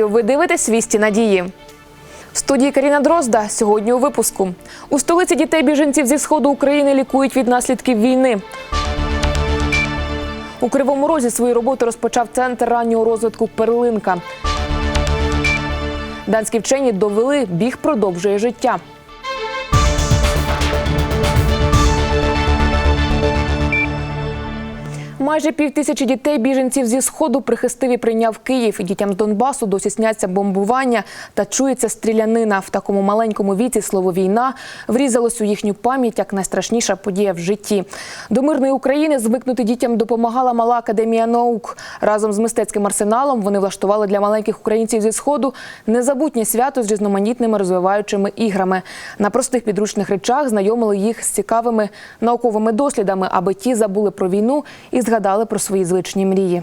Вітаю! Ви дивитесь вісті надії. В студії Каріна Дрозда сьогодні у випуску. У столиці дітей біженців зі сходу України лікують від наслідків війни. У Кривому Розі свою роботу розпочав центр раннього розвитку Перлинка. Данські вчені довели, біг продовжує життя. Майже півтисячі дітей біженців зі сходу прихистив і прийняв Київ. Дітям з Донбасу досі сняться бомбування та чується стрілянина. В такому маленькому віці слово війна врізалось у їхню пам'ять як найстрашніша подія в житті. До мирної України звикнути дітям допомагала мала академія наук. Разом з мистецьким арсеналом вони влаштували для маленьких українців зі сходу незабутнє свято з різноманітними розвиваючими іграми. На простих підручних речах знайомили їх з цікавими науковими дослідами, аби ті забули про війну і згадали про свої звичні мрії.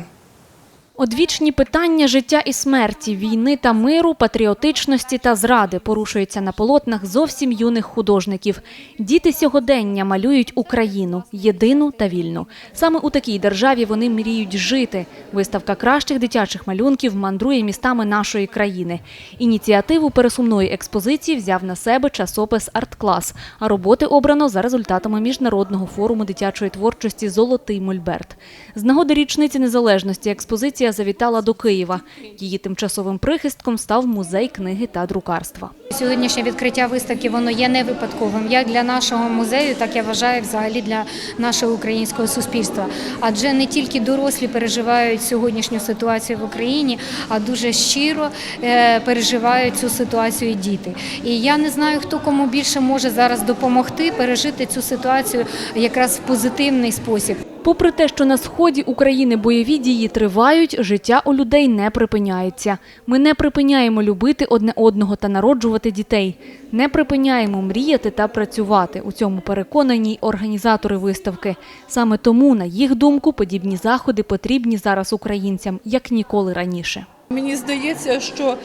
Одвічні питання життя і смерті, війни та миру, патріотичності та зради порушуються на полотнах зовсім юних художників. Діти сьогодення малюють Україну єдину та вільну. Саме у такій державі вони мріють жити. Виставка кращих дитячих малюнків мандрує містами нашої країни. Ініціативу пересувної експозиції взяв на себе часопис «Арт-клас», а роботи обрано за результатами міжнародного форуму дитячої творчості Золотий Мольберт. З нагоди річниці незалежності експозиція завітала до Києва. Її тимчасовим прихистком став музей книги та друкарства. Сьогоднішнє відкриття виставки воно є не випадковим як для нашого музею, так я вважаю взагалі для нашого українського суспільства. Адже не тільки дорослі переживають сьогоднішню ситуацію в Україні, а дуже щиро е, переживають цю ситуацію і діти. І я не знаю, хто кому більше може зараз допомогти пережити цю ситуацію якраз в позитивний спосіб. Попри те, що на сході України бойові дії тривають, життя у людей не припиняється. Ми не припиняємо любити одне одного та народжувати дітей. Не припиняємо мріяти та працювати. У цьому переконані й організатори виставки. Саме тому, на їх думку, подібні заходи потрібні зараз українцям як ніколи раніше. Мені здається, що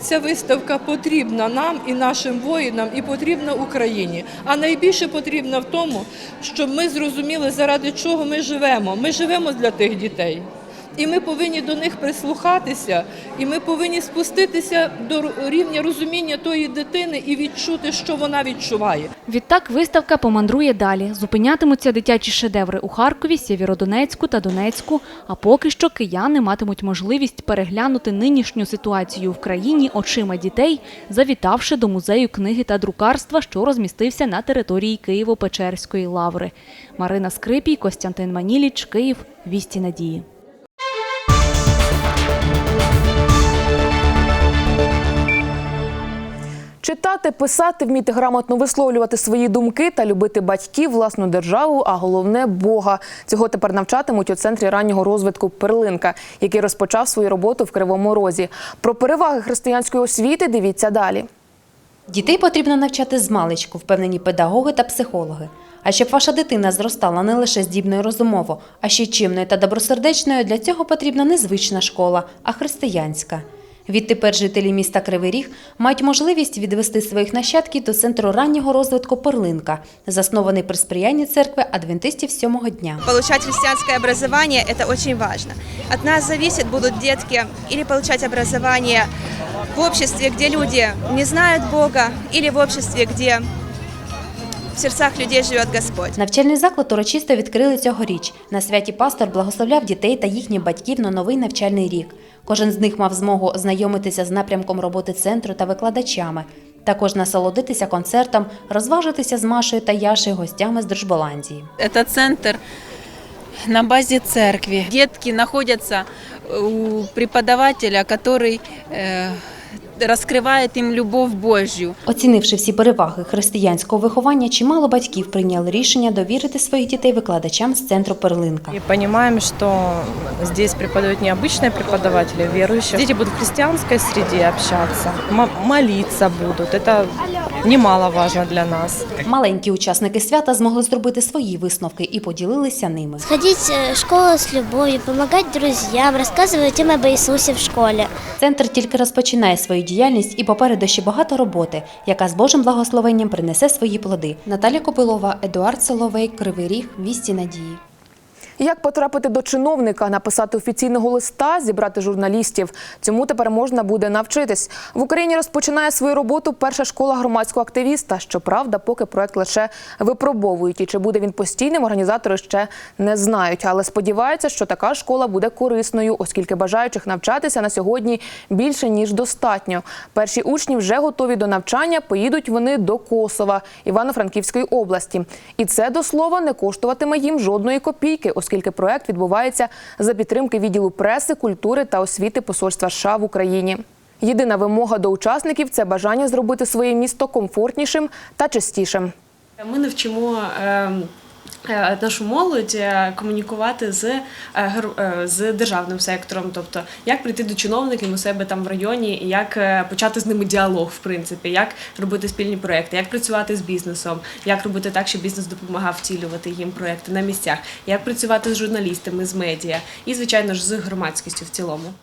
ця виставка потрібна нам і нашим воїнам, і потрібна Україні. А найбільше потрібна в тому, щоб ми зрозуміли, заради чого ми живемо. Ми живемо для тих дітей. І ми повинні до них прислухатися, і ми повинні спуститися до рівня розуміння тої дитини і відчути, що вона відчуває. Відтак виставка помандрує далі. Зупинятимуться дитячі шедеври у Харкові, Сєвєродонецьку та Донецьку. А поки що кияни матимуть можливість переглянути нинішню ситуацію в країні очима дітей, завітавши до музею книги та друкарства, що розмістився на території Києво-Печерської лаври. Марина Скрипій, Костянтин Маніліч, Київ. Вісті надії. Читати, писати, вміти грамотно висловлювати свої думки та любити батьків, власну державу, а головне Бога. Цього тепер навчатимуть у центрі раннього розвитку Перлинка, який розпочав свою роботу в Кривому Розі. Про переваги християнської освіти дивіться далі. Дітей потрібно навчати з маличку, впевнені педагоги та психологи. А щоб ваша дитина зростала не лише здібною розумово, а ще чимною та добросердечною, для цього потрібна не звична школа, а християнська. Відтепер жителі міста Кривий Ріг мають можливість відвести своїх нащадків до центру раннього розвитку Перлинка, заснований при сприянні церкви адвентистів сьомого дня. Получать християнське образование – це очень важливо. Від нас зависит, будуть дітки або получать образование в обществе, где люди не знають Бога, або в обществе, где в сердцах людей живет Господь. Навчальний заклад урочисто відкрили цьогоріч. На святі пастор благословляв дітей та їхніх батьків на новий навчальний рік. Кожен з них мав змогу знайомитися з напрямком роботи центру та викладачами. Також насолодитися концертом, розважитися з Машею та Яшею гостями з Дружболандії. Это центр на базе церкви. Детки находятся у преподавателя, который э, раскрывает им любовь Божью. Оцінивши всі переваги християнського виховання, чимало батьків прийняли рішення довірити своїх дітей викладачам з центру Перлинка. И понимаем, что здесь преподают не обычные преподаватели, верующие. Дети будут в христианской среде общаться, м- молиться будут. Это немаловажно для нас. Маленькі учасники свята змогли зробити свої висновки і поділилися ними. Сходить э, в школу с любовью, помогать друзьям, рассказывать им об Иисусе в школе. Центр тільки розпочинає свою діяльність і попереду ще багато роботи, яка з Божим благословенням принесе свої плоди. Наталя Копилова, Едуард Соловей, Кривий Ріг, Вісті Надії. Як потрапити до чиновника, написати офіційного листа, зібрати журналістів? Цьому тепер можна буде навчитись. В Україні розпочинає свою роботу перша школа громадського активіста. Щоправда, поки проект лише випробовують. І чи буде він постійним, організатори ще не знають. Але сподіваються, що така школа буде корисною, оскільки бажаючих навчатися на сьогодні більше ніж достатньо. Перші учні вже готові до навчання. Поїдуть вони до Косова, Івано-Франківської області. І це до слова не коштуватиме їм жодної копійки, оскільки проект відбувається за підтримки відділу преси, культури та освіти посольства США в Україні. Єдина вимога до учасників це бажання зробити своє місто комфортнішим та чистішим. Ми навчимо е, е, нашу молодь е, комунікувати з, е, е, з державним сектором, тобто як прийти до чиновників у себе там в районі, як е, почати з ними діалог, в принципі, як робити спільні проекти, як працювати з бізнесом, як робити так, щоб бізнес допомагав втілювати їм проекти на місцях, як працювати з журналістами, з медіа? І, звичайно ж, з громадськістю в цілому.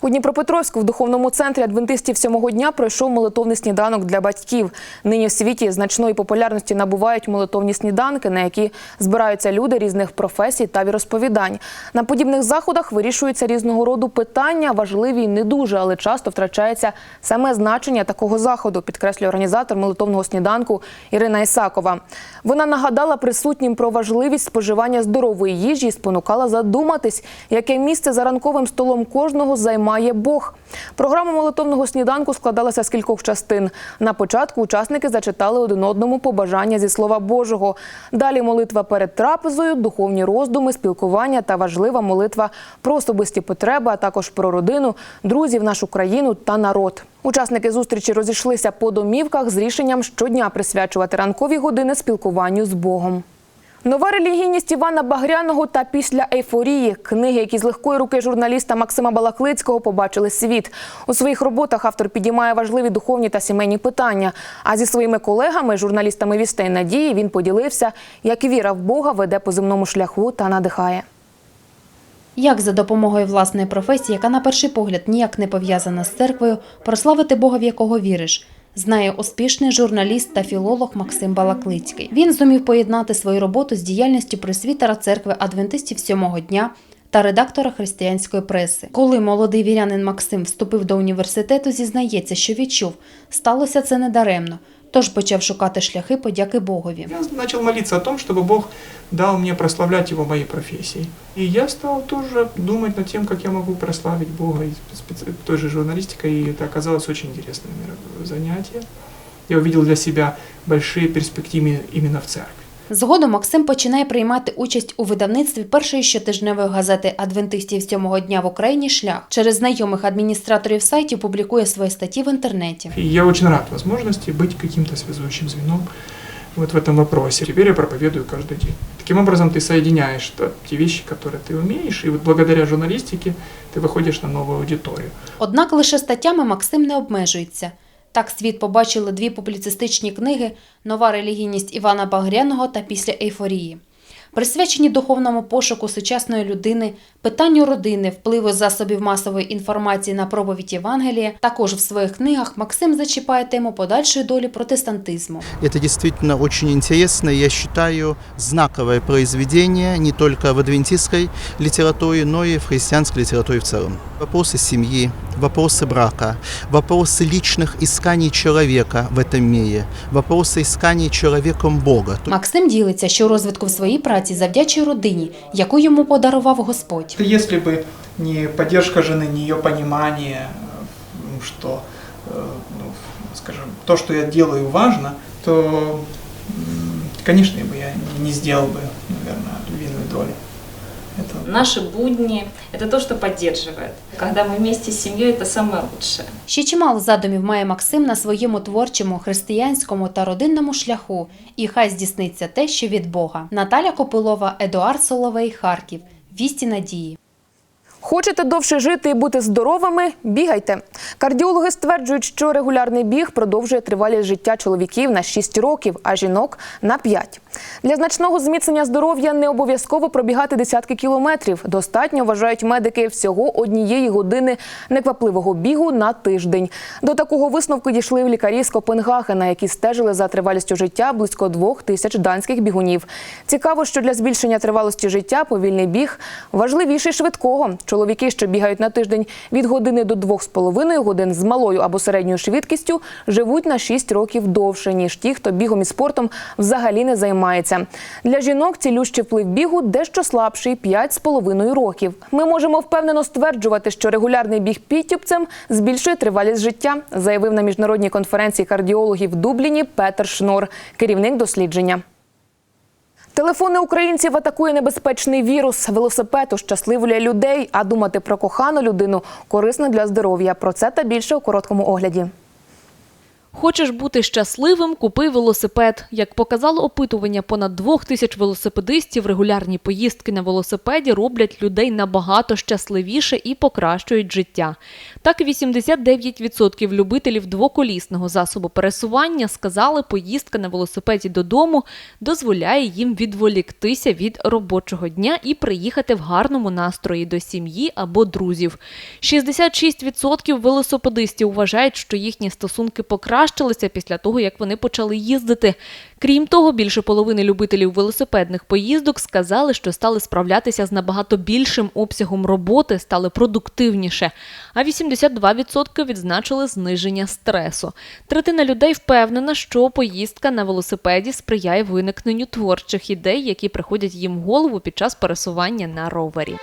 У Дніпропетровську в духовному центрі адвентистів сьомого дня пройшов молитовний сніданок для батьків. Нині в світі значної популярності набувають молитовні сніданки, на які збираються люди різних професій та віросповідань. На подібних заходах вирішуються різного роду питання, важливі й не дуже, але часто втрачається саме значення такого заходу, підкреслює організатор молитовного сніданку Ірина Ісакова. Вона нагадала присутнім про важливість споживання здорової їжі і спонукала задуматись, яке місце за ранковим столом кожного займає Бог. Програма молитовного сніданку складалася з кількох частин. На початку учасники зачитали один одному побажання зі слова Божого. Далі молитва перед трапезою, духовні роздуми, спілкування та важлива молитва про особисті потреби, а також про родину, друзів, нашу країну та народ. Учасники зустрічі розійшлися по домівках з рішенням щодня присвячувати ранкові години спілкуванню з Богом. Нова релігійність Івана Багряного та після ейфорії книги, які з легкої руки журналіста Максима Балаклицького побачили світ. У своїх роботах автор підіймає важливі духовні та сімейні питання. А зі своїми колегами, журналістами вістей надії, він поділився, як віра в Бога веде по земному шляху та надихає. Як за допомогою власної професії, яка на перший погляд ніяк не пов'язана з церквою, прославити Бога, в якого віриш, знає успішний журналіст та філолог Максим Балаклицький. Він зумів поєднати свою роботу з діяльністю присвітера церкви адвентистів сьомого дня та редактора християнської преси. Коли молодий вірянин Максим вступив до університету, зізнається, що відчув, сталося це недаремно, тож почав шукати шляхи подяки Богові. Я начал молиться о том, чтобы Бог дал мне прославлять Его в моей профессии. И я стал тоже думать над тем, как я могу прославить Бога и специ- той же журналистикой, и это оказалось очень интересным меро- занятие. Я увидел для себя большие перспективы именно в церкви. Згодом Максим починає приймати участь у видавництві першої щотижневої газети адвентистів сьомого дня в Україні шлях. Через знайомих адміністраторів сайтів публікує свої статті в інтернеті. И я очень рад возможности быть каким-то связующим звеном вот в этом вопросе. Теперь я проповедую каждый день. Таким образом, ты соединяешь то- те вещи, которые ты умеешь, и вот благодаря журналистике ты выходишь на новую аудиторию. Однак лише статтями Максим не обмежується. Так світ побачили дві публіцистичні книги Нова релігійність Івана Багряного та Після ейфорії Присвячені духовному пошуку сучасної людини, питанню родини, впливу засобів масової інформації на проповідь Євангелія, також в своїх книгах Максим зачіпає тему подальшої долі протестантизму. Это действительно очень интересно, я считаю, знаковое произведение не только в адвентистской литературе, но и в христианской литературе в целом. Вопросы семьи, вопросы брака, вопросы личных исканий человека в этом мире, вопросы исканий человеком Бога. Максим ділиться, що розвитку в своїй праці завдячує родині, яку йому подарував Господь. Если бы не поддержка жены, не ее понимание, ну, что, э, ну, скажем, то, что я делаю, важно, то, м, конечно, бы я не сделал бы, наверное, львиную долю этого. Наши будни – это то, что поддерживает. Когда мы вместе с семьей, это самое лучшее. Ще чимало задумів має Максим на своєму творчому, християнському та родинному шляху, і хай здійсниться те, що від Бога. Наталя Копилова, Едуард Соловей, Харків. Вісті надії. Хочете довше жити і бути здоровими? Бігайте. Кардіологи стверджують, що регулярний біг продовжує тривалість життя чоловіків на 6 років, а жінок на 5. Для значного зміцнення здоров'я не обов'язково пробігати десятки кілометрів. Достатньо вважають медики всього однієї години неквапливого бігу на тиждень. До такого висновку дійшли лікарі з Копенгагена, які стежили за тривалістю життя близько двох тисяч данських бігунів. Цікаво, що для збільшення тривалості життя повільний біг важливіший швидкого. Чоловіки, що бігають на тиждень від години до двох з половиною годин з малою або середньою швидкістю, живуть на 6 років довше ніж ті, хто бігом і спортом взагалі не займається. Для жінок цілющий вплив бігу дещо слабший 5,5 років. Ми можемо впевнено стверджувати, що регулярний біг підтюпцем збільшує тривалість життя, заявив на міжнародній конференції кардіологів в Дубліні Петер Шнор, керівник дослідження. Телефони українців атакує небезпечний вірус. Велосипед ощасливлює людей, а думати про кохану людину корисно для здоров'я. Про це та більше у короткому огляді. Хочеш бути щасливим, купи велосипед. Як показало опитування, понад двох тисяч велосипедистів регулярні поїздки на велосипеді роблять людей набагато щасливіше і покращують життя. Так, 89% любителів двоколісного засобу пересування сказали, поїздка на велосипеді додому дозволяє їм відволіктися від робочого дня і приїхати в гарному настрої до сім'ї або друзів. 66% велосипедистів вважають, що їхні стосунки покращилися після того, як вони почали їздити. Крім того, більше половини любителів велосипедних поїздок сказали, що стали справлятися з набагато більшим обсягом роботи, стали продуктивніше. А 82% відзначили зниження стресу. Третина людей впевнена, що поїздка на велосипеді сприяє виникненню творчих ідей, які приходять їм в голову під час пересування на ровері.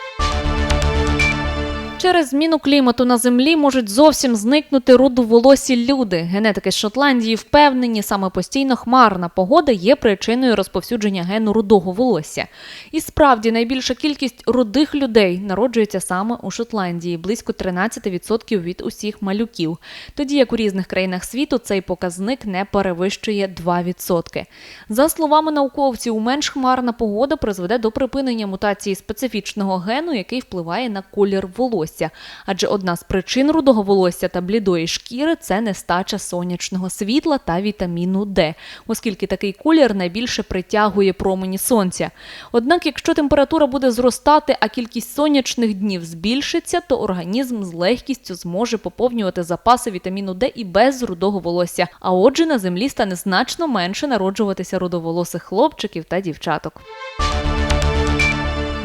Через зміну клімату на землі можуть зовсім зникнути рудоволосі люди. Генетики з Шотландії впевнені, саме постійно хмарна погода є причиною розповсюдження гену рудого волосся. І справді найбільша кількість рудих людей народжується саме у Шотландії, близько 13% від усіх малюків. Тоді як у різних країнах світу цей показник не перевищує 2%. За словами науковців, менш хмарна погода призведе до припинення мутації специфічного гену, який впливає на колір волосся. Адже одна з причин рудого волосся та блідої шкіри це нестача сонячного світла та вітаміну Д, оскільки такий колір найбільше притягує промені сонця. Однак, якщо температура буде зростати, а кількість сонячних днів збільшиться, то організм з легкістю зможе поповнювати запаси вітаміну Д і без рудого волосся. А отже, на землі стане значно менше народжуватися рудоволосих хлопчиків та дівчаток.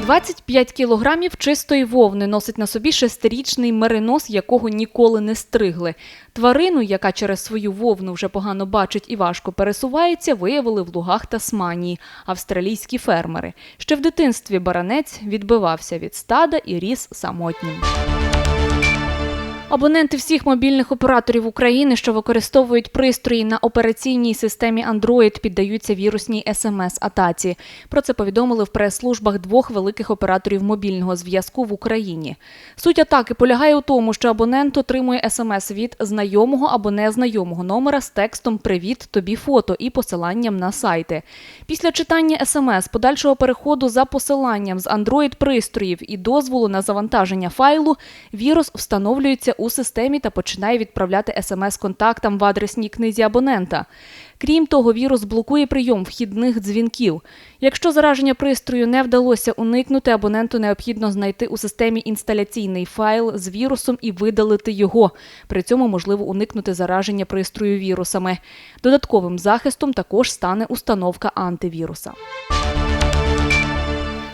25 кілограмів чистої вовни носить на собі шестирічний меринос, якого ніколи не стригли. Тварину, яка через свою вовну вже погано бачить і важко пересувається, виявили в лугах Тасманії австралійські фермери. Ще в дитинстві баранець відбивався від стада і ріс самотнім. Абоненти всіх мобільних операторів України, що використовують пристрої на операційній системі Android, піддаються вірусній смс-атаці. Про це повідомили в прес-службах двох великих операторів мобільного зв'язку в Україні. Суть атаки полягає у тому, що абонент отримує смс від знайомого або незнайомого номера з текстом Привіт, тобі фото і посиланням на сайти. Після читання смс, подальшого переходу за посиланням з Android-пристроїв і дозволу на завантаження файлу, вірус встановлюється у системі та починає відправляти смс контактам в адресній книзі абонента. Крім того, вірус блокує прийом вхідних дзвінків. Якщо зараження пристрою не вдалося уникнути, абоненту необхідно знайти у системі інсталяційний файл з вірусом і видалити його. При цьому можливо уникнути зараження пристрою вірусами. Додатковим захистом також стане установка антивіруса.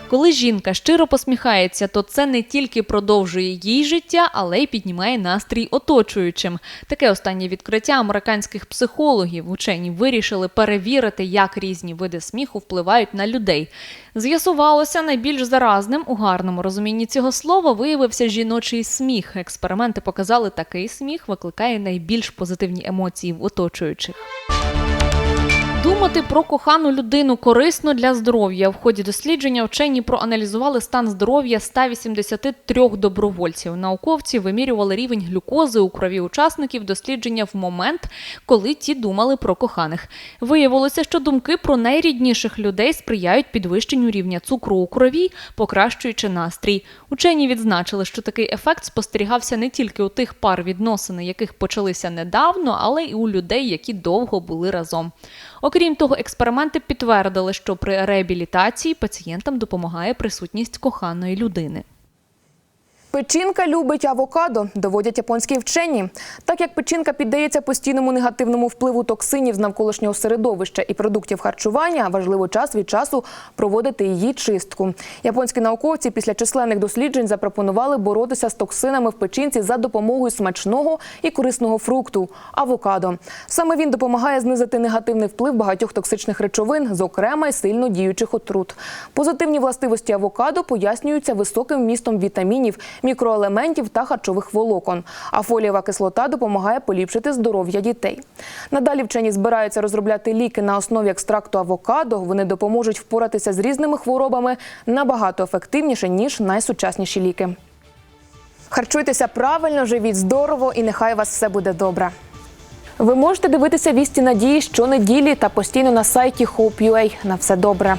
Коли жінка щиро посміхається, то це не тільки продовжує їй життя, але й піднімає настрій оточуючим. Таке останнє відкриття американських психологів. Учені вирішили перевірити, як різні види сміху впливають на людей. З'ясувалося, найбільш заразним у гарному розумінні цього слова виявився жіночий сміх. Експерименти показали, такий сміх викликає найбільш позитивні емоції в оточуючих. Думати про кохану людину корисно для здоров'я. В ході дослідження вчені проаналізували стан здоров'я 183 добровольців. Науковці вимірювали рівень глюкози у крові учасників дослідження в момент, коли ті думали про коханих. Виявилося, що думки про найрідніших людей сприяють підвищенню рівня цукру у крові, покращуючи настрій. Учені відзначили, що такий ефект спостерігався не тільки у тих пар відносини, яких почалися недавно, але й у людей, які довго були разом. Окрім того, експерименти підтвердили, що при реабілітації пацієнтам допомагає присутність коханої людини. Печінка любить авокадо, доводять японські вчені. Так як печінка піддається постійному негативному впливу токсинів з навколишнього середовища і продуктів харчування, важливо час від часу проводити її чистку. Японські науковці після численних досліджень запропонували боротися з токсинами в печінці за допомогою смачного і корисного фрукту авокадо. Саме він допомагає знизити негативний вплив багатьох токсичних речовин, зокрема й сильно діючих отрут. Позитивні властивості авокадо пояснюються високим вмістом вітамінів, мікроелементів та харчових волокон. А фолієва кислота допомагає поліпшити здоров'я дітей. Надалі вчені збираються розробляти ліки на основі екстракту авокадо. Вони допоможуть впоратися з різними хворобами набагато ефективніше ніж найсучасніші ліки. Харчуйтеся правильно, живіть здорово і нехай у вас все буде добре. Ви можете дивитися вісті надії щонеділі та постійно на сайті Hope.ua. На все добре.